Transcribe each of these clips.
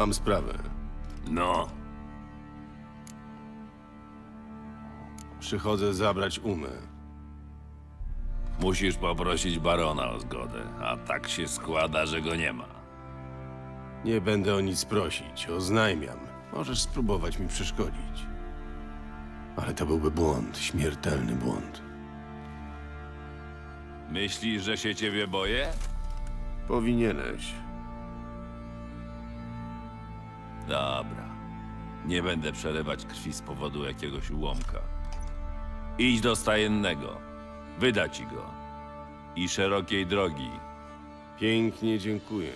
Mam sprawę. No, Przychodzę zabrać umę. musisz poprosić barona o zgodę, a tak się składa, że go nie ma. Nie będę o nic prosić, oznajmiam. Możesz spróbować mi przeszkodzić. Ale to byłby błąd, śmiertelny błąd. Myślisz, że się ciebie boję? Powinieneś. Dobra. Nie będę przelewać krwi z powodu jakiegoś ułomka. Idź do stajennego. Wyda ci go. I szerokiej drogi. Pięknie dziękuję.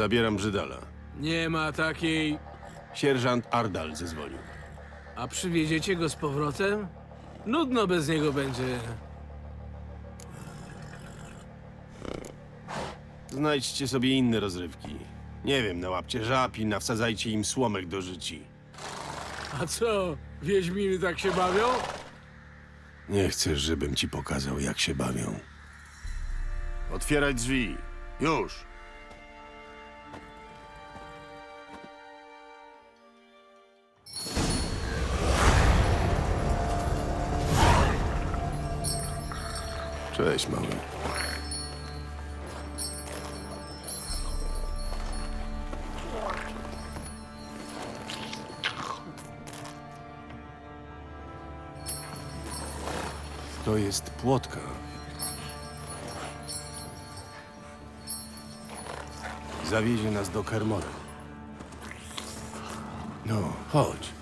Zabieram Brzydala. Nie ma takiej. Sierżant Ardal zezwolił. A przywieziecie go z powrotem? Nudno bez niego będzie. Znajdźcie sobie inne rozrywki. Nie wiem, nałapcie żab i nawsadzajcie im słomek do życi. A co? Wiedźminy tak się bawią? Nie chcesz, żebym ci pokazał, jak się bawią. Otwierać drzwi. Już. Cześć, mały. To jest płotka. Zawiezie nas do Kermora. No, chodź.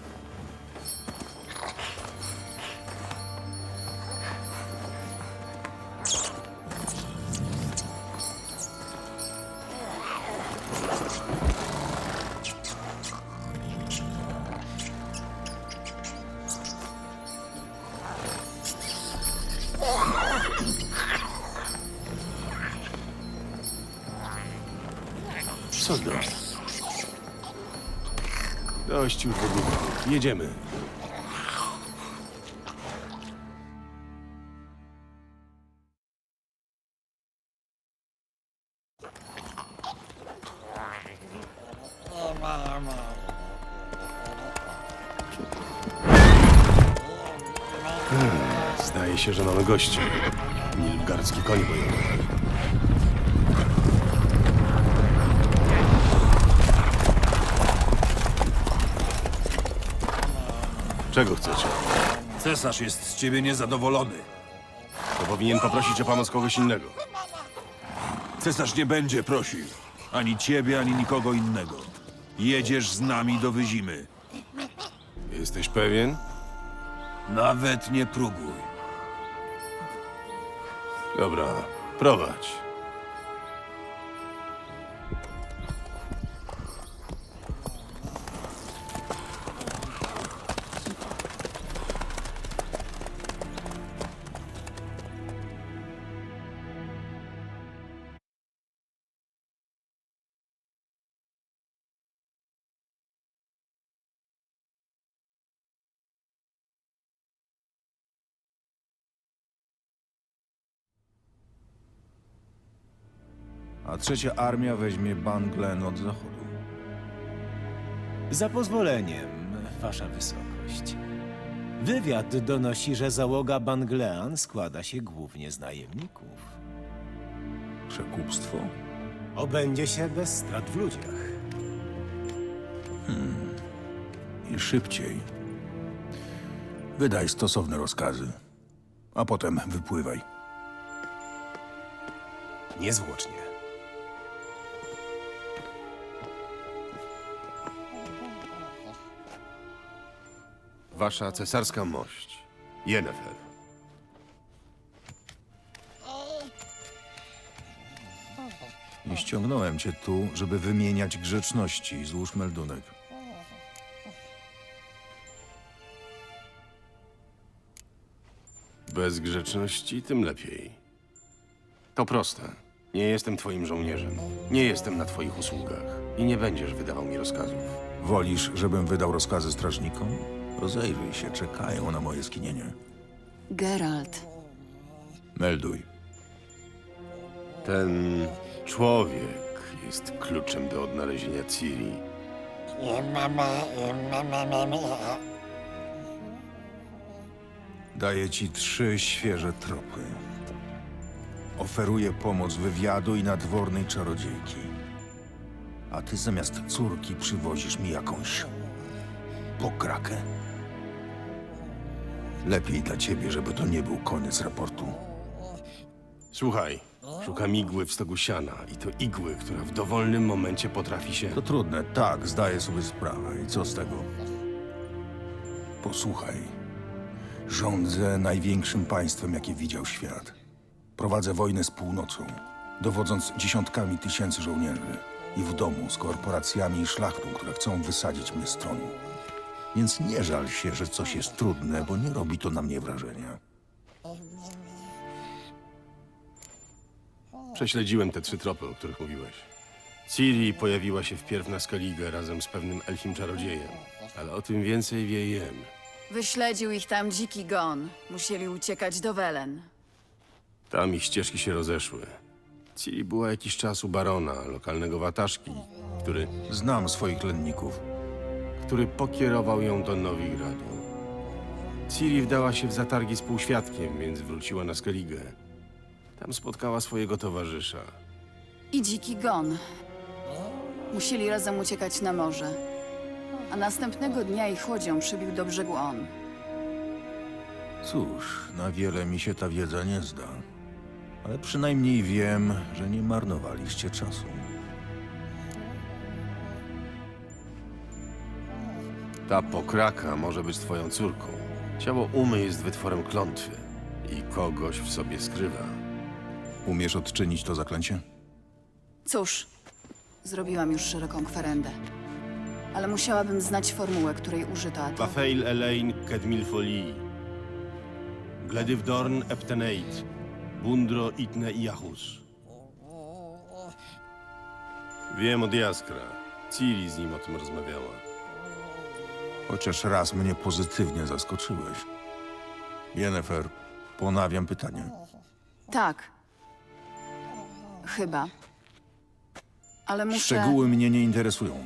Do? Dość już wygłupów. Jedziemy. Hmm, Zdaje się, że mamy gości. Nilfgardzki koń bojowy. Czego chcecie? Cesarz jest z ciebie niezadowolony. To powinien poprosić o pomoc kogoś innego. Cesarz nie będzie prosił. Ani ciebie, ani nikogo innego. Jedziesz z nami do Wyzimy. Jesteś pewien? Nawet nie próbuj. Dobra, prowadź. A trzecia armia weźmie Banglen od zachodu. Za pozwoleniem, Wasza Wysokość. Wywiad donosi, że załoga Banglean składa się głównie z najemników. Przekupstwo? Obędzie się bez strat w ludziach. I szybciej. Wydaj stosowne rozkazy. A potem wypływaj. Niezwłocznie. Wasza cesarska mość. Yennefer. Nie ściągnąłem cię tu, żeby wymieniać grzeczności. Złóż meldunek. Bez grzeczności tym lepiej. To proste. Nie jestem twoim żołnierzem. Nie jestem na twoich usługach. I nie będziesz wydawał mi rozkazów. Wolisz, żebym wydał rozkazy strażnikom? Rozejrzyj się, czekają na moje skinienie. Geralt, Melduj. Ten człowiek jest kluczem do odnalezienia Ciri. Daję ci trzy świeże tropy. Oferuję pomoc wywiadu i nadwornej czarodziejki. A ty zamiast córki przywozisz mi jakąś pokrakę. Lepiej dla ciebie, żeby to nie był koniec raportu. Słuchaj, szukam igły w stogu siana i to igły, która w dowolnym momencie potrafi się... To trudne, tak, zdaję sobie sprawę. I co z tego? Posłuchaj. Rządzę największym państwem, jakie widział świat. Prowadzę wojnę z północą, dowodząc dziesiątkami tysięcy żołnierzy i w domu z korporacjami i szlachtą, które chcą wysadzić mnie z tronu. Więc nie żal się, że coś jest trudne, bo nie robi to na mnie wrażenia. Prześledziłem te trzy tropy, o których mówiłeś. Ciri pojawiła się wpierw na Skellige razem z pewnym elfim czarodziejem, ale o tym więcej wie Jen. wyśledził ich tam dziki gon. Musieli uciekać do Welen. Tam ich ścieżki się rozeszły. Ciri była jakiś czas u barona, lokalnego wataszki, który, Znam swoich lenników. Który pokierował ją do Nowigradu. Ciri wdała się w zatargi z półświadkiem, więc wróciła na Skellige. Tam spotkała swojego towarzysza. I dziki gon. Musieli razem uciekać na morze. A następnego dnia ich łodzią przybił do brzegu on. Cóż, na wiele mi się ta wiedza nie zda. Ale przynajmniej wiem, że nie marnowaliście czasu. Ta pokraka może być twoją córką. Ciało Umy jest wytworem klątwy i kogoś w sobie skrywa. Umiesz odczynić to zaklęcie? Cóż, zrobiłam już szeroką kwerendę. Ale musiałabym znać formułę, której użyto, a to... Bafail Elaine Kedmil Folii. Gledywdorn Epteneit. Bundro Itne i Jachus. Wiem od Jaskra. Ciri z nim o tym rozmawiała. Chociaż raz mnie pozytywnie zaskoczyłeś. Jennefer, ponawiam pytanie. Tak. Chyba. Ale muszę... Szczegóły mnie nie interesują.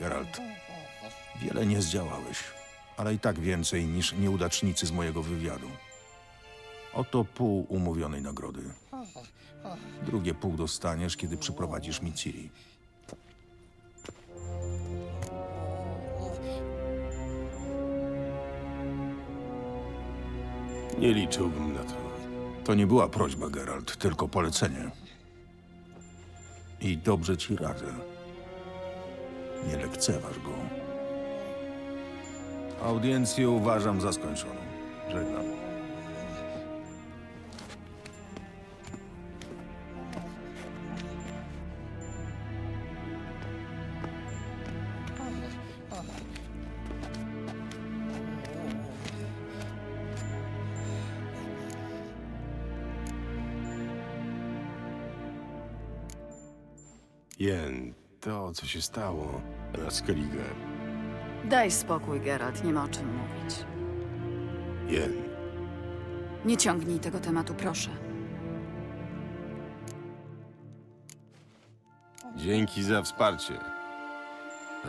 Geralt, wiele nie zdziałałeś, ale i tak więcej niż nieudacznicy z mojego wywiadu. Oto pół umówionej nagrody. Drugie pół dostaniesz, kiedy przyprowadzisz mi Ciri. Nie liczyłbym na to. To nie była prośba, Geralt, tylko polecenie. I dobrze ci radzę. Nie lekceważ go. Audiencję uważam za skończoną. Żegnam. To co się stało na Skellige. Daj spokój, Geralt, nie ma o czym mówić. Jen, Nie ciągnij tego tematu, proszę. dzięki za wsparcie.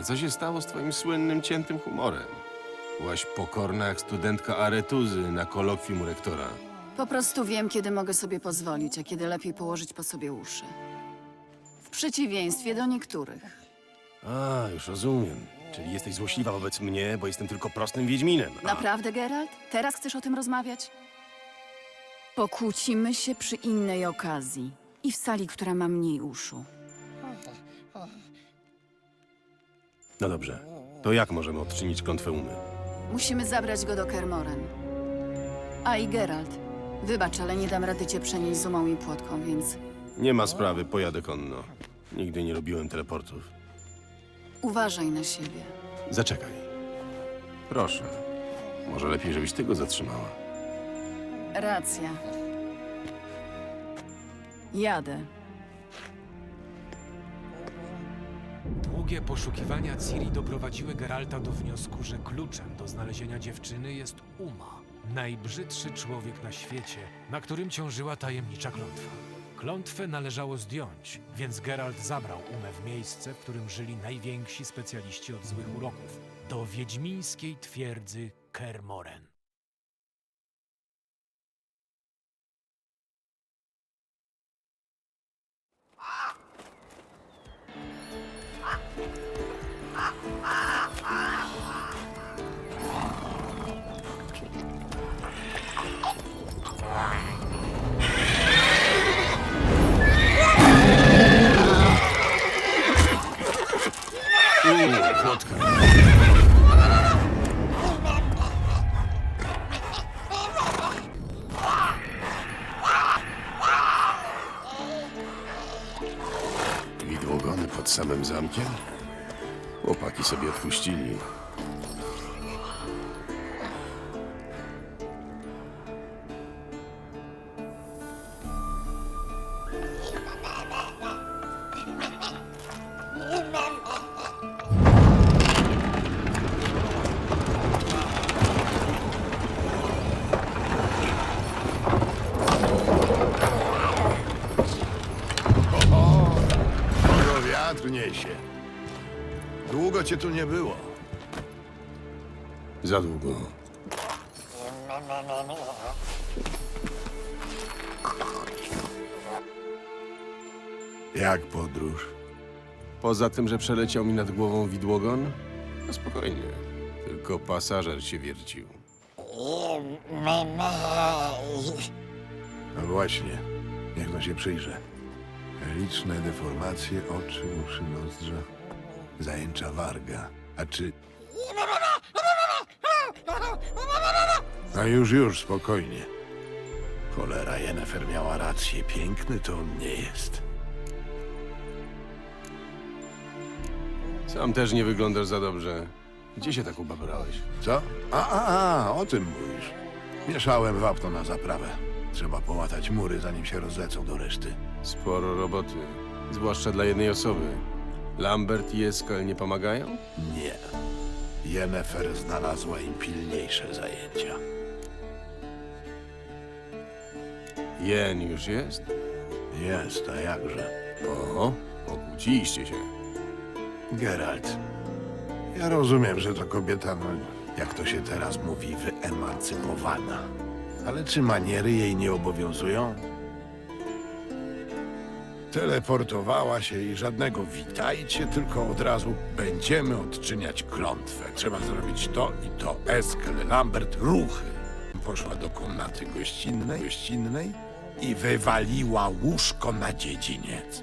A co się stało z twoim słynnym ciętym humorem? Byłaś pokorna jak studentka aretuzy na kolokwium rektora. Po prostu wiem, kiedy mogę sobie pozwolić, a kiedy lepiej położyć po sobie uszy. Przeciwieństwie do niektórych. A, już rozumiem. Czyli jesteś złośliwa wobec mnie, bo jestem tylko prostym wiedźminem. A, Naprawdę, Geralt? Teraz chcesz o tym rozmawiać? Pokłócimy się przy innej okazji. I w sali, która ma mniej uszu. No dobrze. To jak możemy odczynić klątwę umy? Musimy zabrać go do Kermoren. A i Geralt. Wybacz, ale nie dam rady cię przenieść z umą i płotką, więc Nie ma sprawy, pojadę konno. Nigdy nie robiłem teleportów. uważaj na siebie. Zaczekaj. Proszę. Może lepiej, żebyś ty go zatrzymała. Racja. Jadę. Długie poszukiwania Ciri doprowadziły Geralta do wniosku, że kluczem do znalezienia dziewczyny jest Uma, najbrzydszy człowiek na świecie, na którym ciążyła tajemnicza klątwa. Klątwę należało zdjąć, więc Geralt zabrał Umę w miejsce, w którym żyli najwięksi specjaliści od złych uroków, do wiedźmińskiej twierdzy Kermoren. Widłogony pod samym zamkiem? Chłopaki sobie odpuścili. Niesie. Długo cię tu nie było. Za długo. Jak podróż? Poza tym, że przeleciał mi nad głową widłogon, no spokojnie. Tylko pasażer się wiercił. No właśnie, niech no się przyjrzę. Liczne deformacje oczy, uszy, nozdrza, zajęcza warga. A czy... No już, już, spokojnie. Cholera, Jennefer miała rację. Piękny to on nie jest. Sam też nie wyglądasz za dobrze. Gdzie się tak ubabrałeś? Co? A, a, a, o tym mówisz. Mieszałem wapno na zaprawę. Trzeba połatać mury, zanim się rozlecą do reszty. Sporo roboty. Zwłaszcza dla jednej osoby. Lambert i Eskal nie pomagają? Nie. Jennefer znalazła im pilniejsze zajęcia. Jen już jest? Jest, a jakże. Oho, okłóciliście się. Geralt, ja rozumiem, że to kobieta, no, jak to się teraz mówi, wyemancypowana. Ale czy maniery jej nie obowiązują? Teleportowała się i żadnego witajcie, tylko od razu będziemy odczyniać klątwę. Trzeba zrobić to i to. Eskel, Lambert, ruchy. Poszła do komnaty gościnnej, gościnnej i wywaliła łóżko na dziedziniec.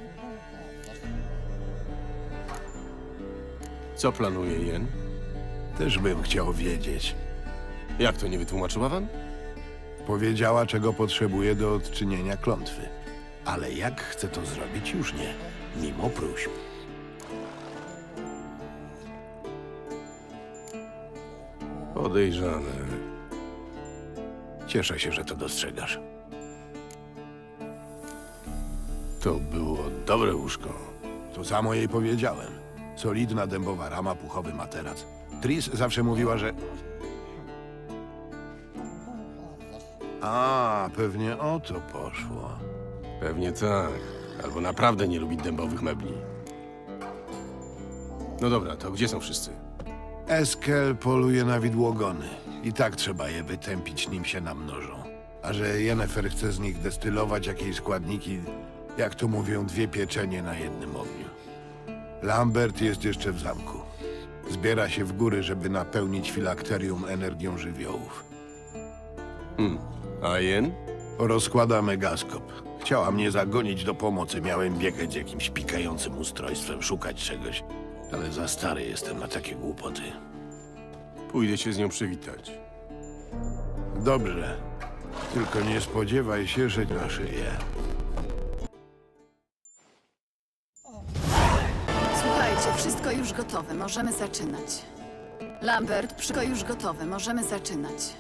Co planuje Jen? Też bym chciał wiedzieć. Jak to nie wytłumaczyła wam? Powiedziała, czego potrzebuje do odczynienia klątwy. Ale jak chce to zrobić, już nie. Mimo próśb. Podejrzane. Cieszę się, że to dostrzegasz. To było dobre łóżko. To samo jej powiedziałem. Solidna dębowa rama, puchowy materac. Tris zawsze mówiła, że... A, pewnie o to poszło. Pewnie tak. Albo naprawdę nie lubi dębowych mebli. No dobra, to gdzie są wszyscy? Eskel poluje na widłogony. I tak trzeba je wytępić, nim się namnożą. A że Jennefer chce z nich destylować jakieś składniki, jak to mówią, dwie pieczenie na jednym ogniu. Lambert jest jeszcze w zamku. Zbiera się w góry, żeby napełnić filakterium energią żywiołów. A Jen? Rozkłada megaskop. Chciała mnie zagonić do pomocy. Miałem biegać z jakimś pikającym ustrojstwem, szukać czegoś. Ale za stary jestem na takie głupoty. Pójdę się z nią przywitać. Dobrze. Tylko nie spodziewaj się, że na szyję. Słuchajcie, wszystko już gotowe, możemy zaczynać. Lambert, wszystko już gotowe, możemy zaczynać.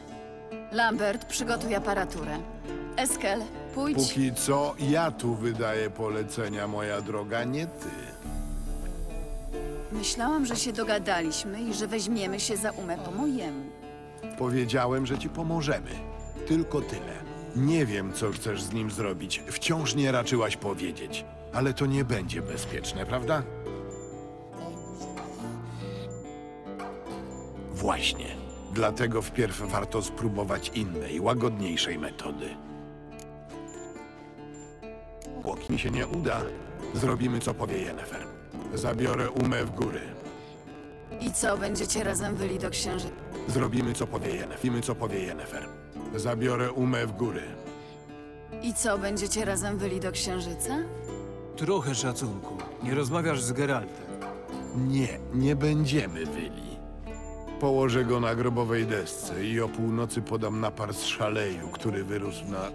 Lambert, przygotuj aparaturę. Eskel, pójdź. Póki co ja tu wydaję polecenia, moja droga, nie ty. Myślałam, że się dogadaliśmy i że weźmiemy się za umę po mojemu. Powiedziałem, że ci pomożemy. Tylko tyle. Nie wiem, co chcesz z nim zrobić. Wciąż nie raczyłaś powiedzieć. Ale to nie będzie bezpieczne, prawda? Właśnie. Dlatego wpierw warto spróbować innej, łagodniejszej metody. Póki mi się nie uda, zrobimy co powie Yennefer. Zabiorę umę w góry. I co, będziecie razem wyli do księżyca? Zrobimy co powie Yennefer. Zrobimy co powie Yennefer. Zabiorę umę w góry. I co, będziecie razem wyli do księżyca? Trochę szacunku. Nie rozmawiasz z Geraltem. Nie, nie będziemy wyli. Położę go na grobowej desce i o północy podam napar z szaleju, który wyrósł na...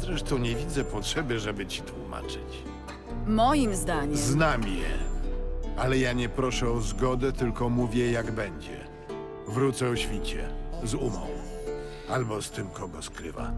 Zresztą nie widzę potrzeby, żeby ci tłumaczyć. Moim zdaniem. Znam je. Ale ja nie proszę o zgodę, tylko mówię jak będzie. Wrócę o świcie. Z umą. Albo z tym, kogo skrywa.